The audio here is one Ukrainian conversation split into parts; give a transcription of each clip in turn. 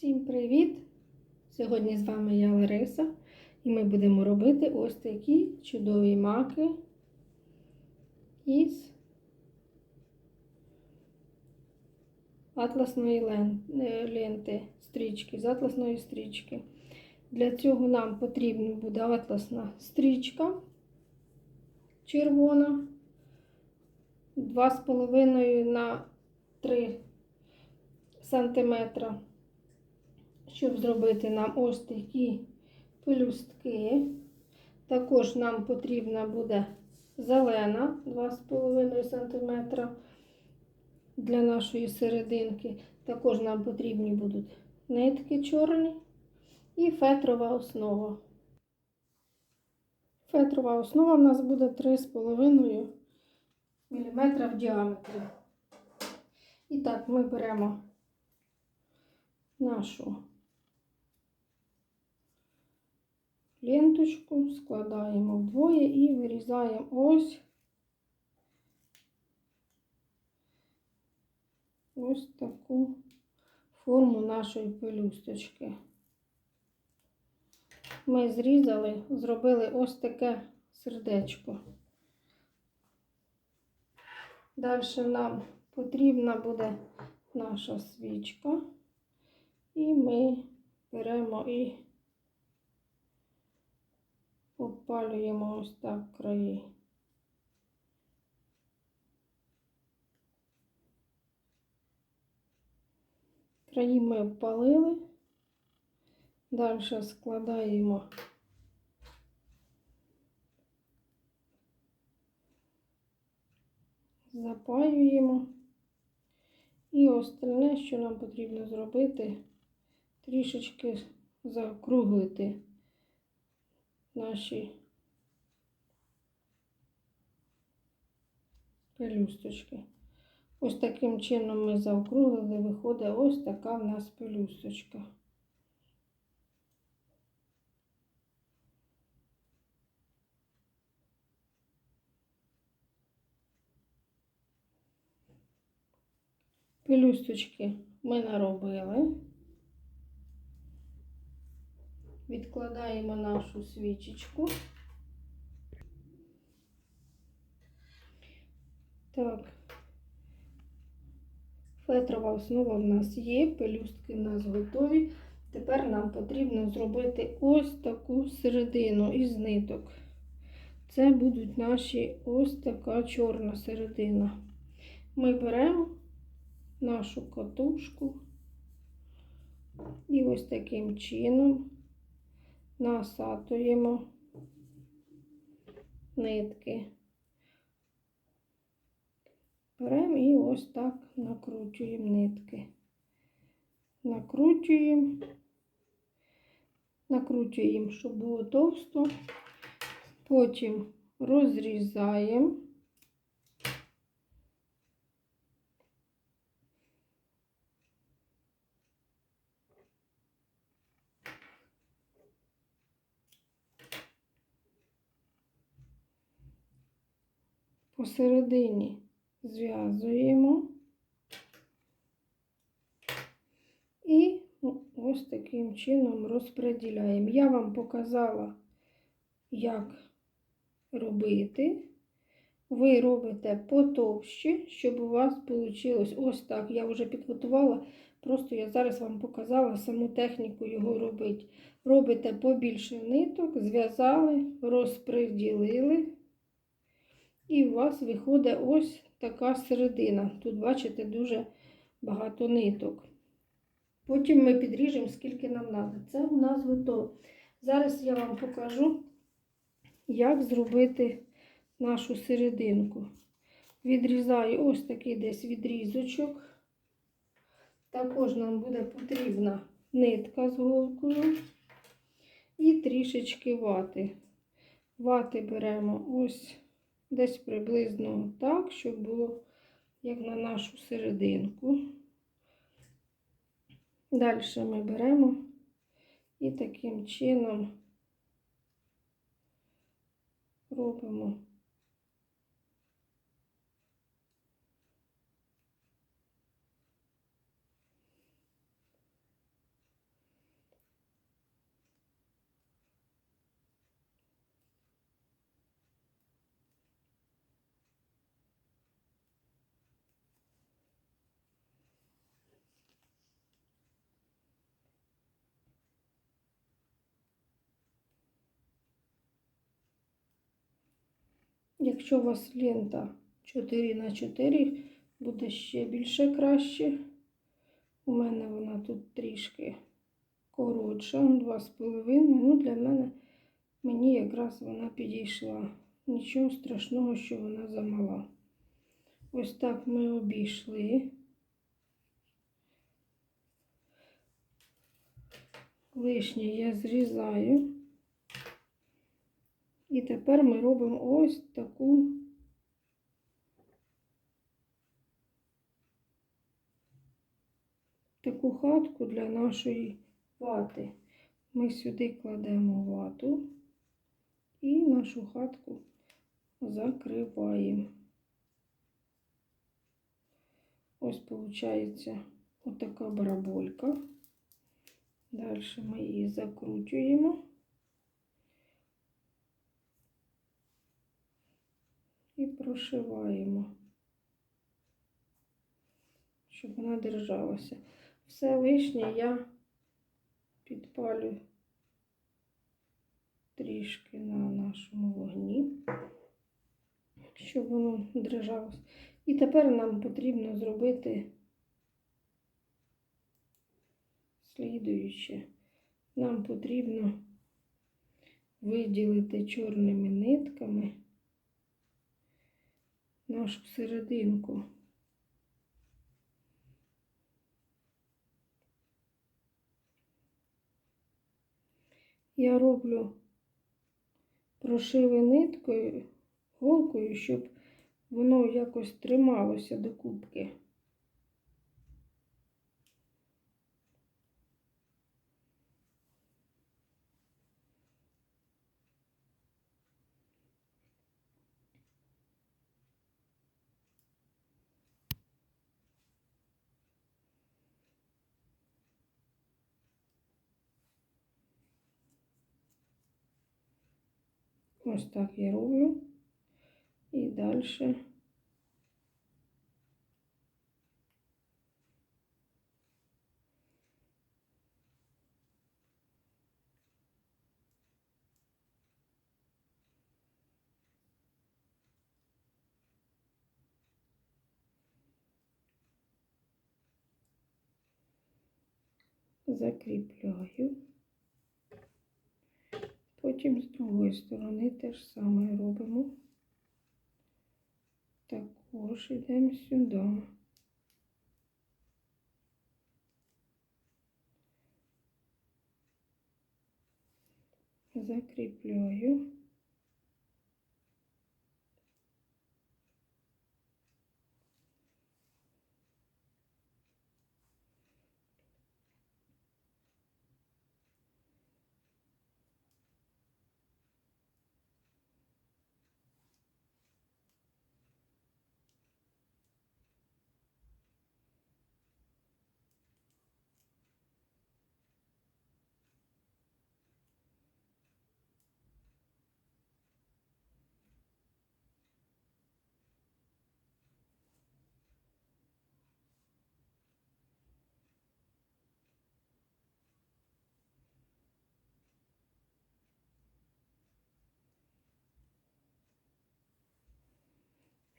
Всім привіт! Сьогодні з вами я Лариса, і ми будемо робити ось такі чудові маки із атласної е, ленти, стрічки, з атласної стрічки. Для цього нам потрібна буде атласна стрічка червона, 2,5 на 3 сантиметра щоб зробити нам ось такі пелюстки. Також нам потрібна буде зелена 2,5 см для нашої серединки. Також нам потрібні будуть нитки чорні і фетрова основа. Фетрова основа в нас буде 3,5 мм в діаметрі. І так, ми беремо нашу ленточку, складаємо вдвоє і вирізаємо ось ось таку форму нашої пелюсточки. Ми зрізали, зробили ось таке сердечко. Далі нам потрібна буде наша свічка, і ми беремо і Опалюємо ось так краї. Краї ми опалили. Далі складаємо запаюємо. І остальне, що нам потрібно зробити, трішечки закруглити наші пелюсточки. Ось таким чином ми заокруглили, виходить ось така в нас пелюсточка. Пелюсточки ми наробили. Відкладаємо нашу свічечку. Так, фетрова основа в нас є, пелюстки в нас готові. Тепер нам потрібно зробити ось таку середину із ниток. Це будуть наші ось така чорна середина. Ми беремо нашу катушку і ось таким чином насатуємо нитки. Беремо і ось так накручуємо нитки. Накручуємо, накручуємо, щоб було товсто, потім розрізаємо. Посередині зв'язуємо і ось таким чином розподіляємо. Я вам показала, як робити. Ви робите потовще, щоб у вас вийшло ось так. Я вже підготувала, просто я зараз вам показала саму техніку його робити. Робите побільше ниток, зв'язали, розподілили. І у вас виходить ось така середина. Тут, бачите, дуже багато ниток. Потім ми підріжемо, скільки нам треба. Це у нас готово. Зараз я вам покажу, як зробити нашу серединку. Відрізаю ось такий десь відрізочок. Також нам буде потрібна нитка з голкою і трішечки вати. Вати беремо ось десь приблизно так, щоб було як на нашу серединку. Далі ми беремо і таким чином робимо Якщо у вас лента 4 на 4 буде ще більше краще. У мене вона тут трішки коротша, 2,5. Ну, для мене мені якраз вона підійшла. Нічого страшного, що вона замала. Ось так ми обійшли. Лишнє я зрізаю. І тепер ми робимо ось таку таку хатку для нашої вати. Ми сюди кладемо вату і нашу хатку закриваємо. Ось виходить отака бараболька. Далі ми її закручуємо. І прошиваємо, щоб вона держалася. Все лишнє я підпалю трішки на нашому вогні, щоб воно держалося. І тепер нам потрібно зробити слідуюче. Нам потрібно виділити чорними нитками нашу серединку. Я роблю прошиви ниткою, голкою, щоб воно якось трималося до кубки. Ось так я роблю. І далі закріпляю. Потім з другої сторони те ж саме робимо. Також йдемо сюди. Закріпляю.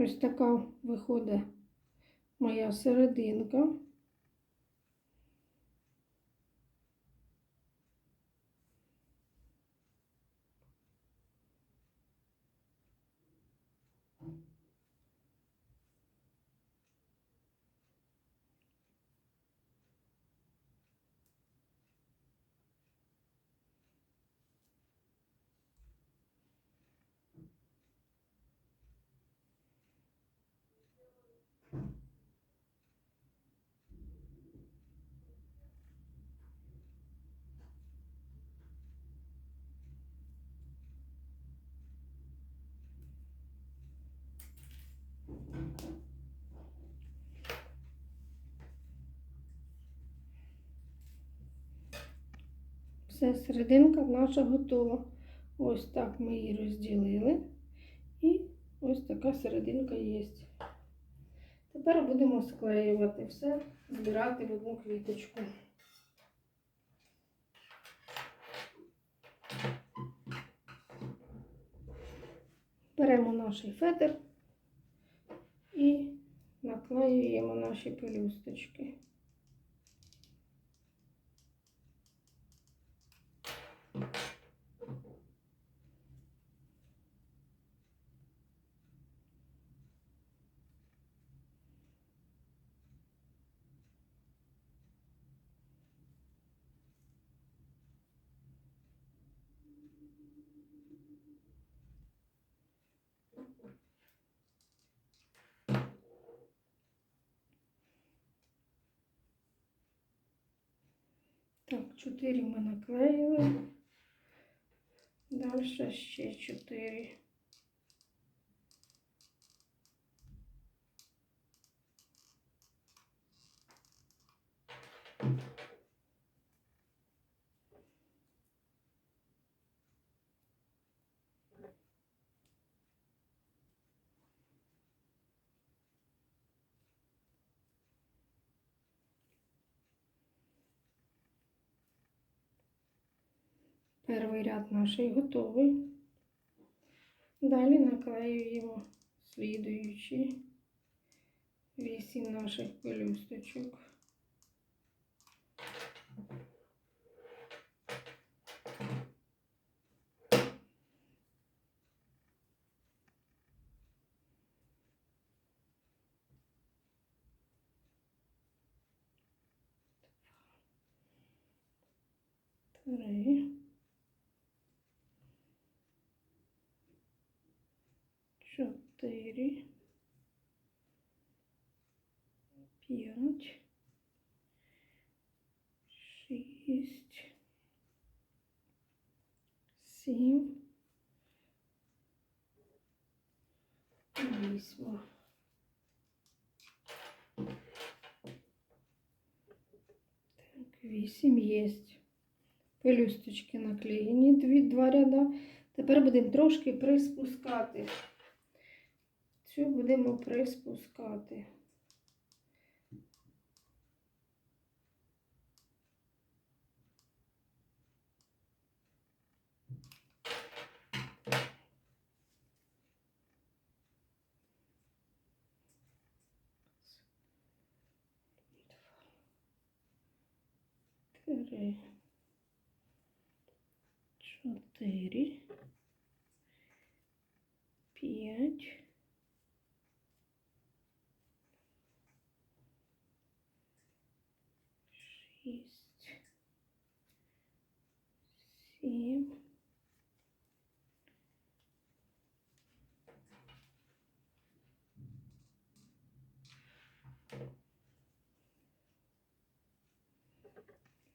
Ось така виходить моя серединка. Все, серединка наша готова. Ось так ми її розділили. І ось така серединка є. Тепер будемо склеювати все, збирати в одну квіточку. беремо наш фетр і наклеюємо наші пелюсточки. Так, 4 ми наклеїли. Далі ще 4. Перший ряд наш готовий. Далі наклеюємо слідуючі вісім наших пелюсточок. Три. Чотири, п'ять, шість, сім, вісім. Так, вісім єсть. Пелюсточки наклеєні, два ряда. Тепер будемо трошки приспускати. Цю будемо приспускати. Три, чотири, п'ять. шість, сім,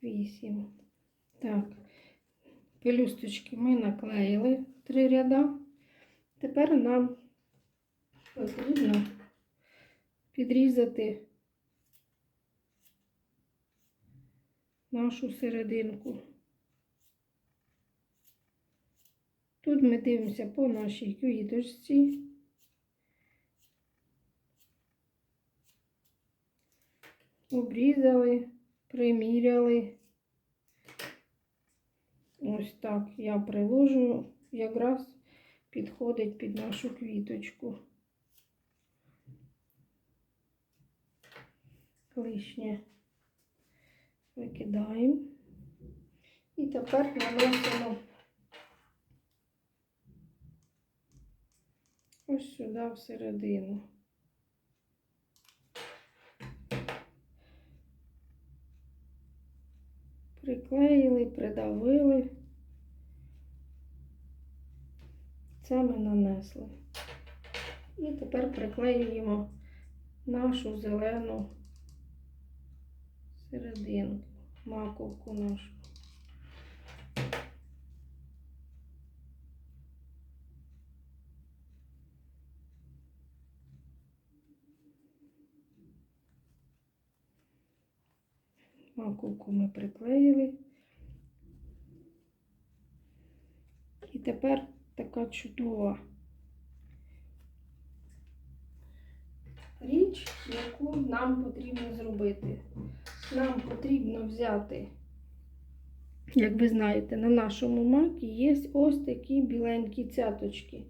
вісім. Так, пелюсточки ми наклеїли три ряда. Тепер нам потрібно підрізати нашу серединку. Тут ми дивимося по нашій квіточці. Обрізали, приміряли. Ось так я приложу, якраз підходить під нашу квіточку. Лишнє викидаємо. І тепер наносимо ось сюди всередину. Приклеїли, придавили. Це ми нанесли. І тепер приклеюємо нашу зелену серединку, маковку нашу. Маковку ми приклеїли. І тепер така чудова річ, яку нам потрібно зробити. Нам потрібно взяти, як ви знаєте, на нашому макі є ось такі біленькі цяточки.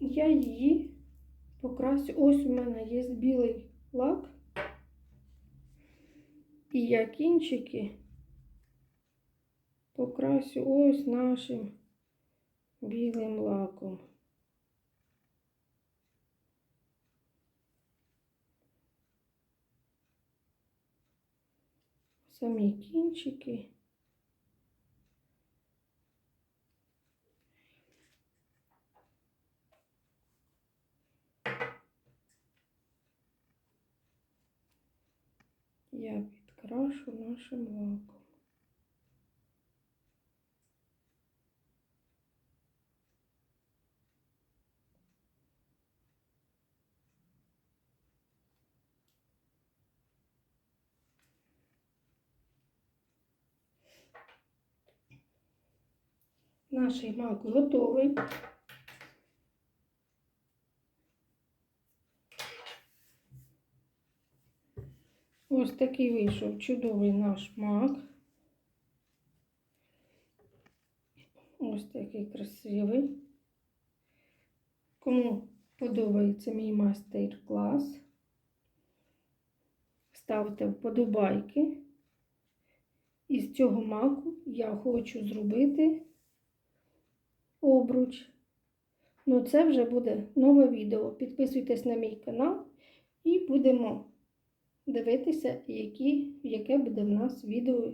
я її покрасю. Ось у мене є білий лак. І я кінчики покрасю ось нашим білим лаком. Самі кінчики. Я підкрашу нашим лаком. Наш мак готовий. Ось такий вийшов чудовий наш мак. Ось такий красивий. Кому подобається мій майстер-клас, ставте вподобайки. Із цього маку я хочу зробити обруч. Ну, це вже буде нове відео. Підписуйтесь на мій канал і будемо дивитися, які, яке буде в нас відео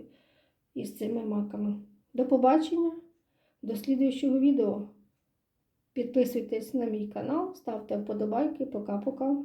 із цими маками. До побачення, до слідуючого відео. Підписуйтесь на мій канал, ставте вподобайки. Пока-пока.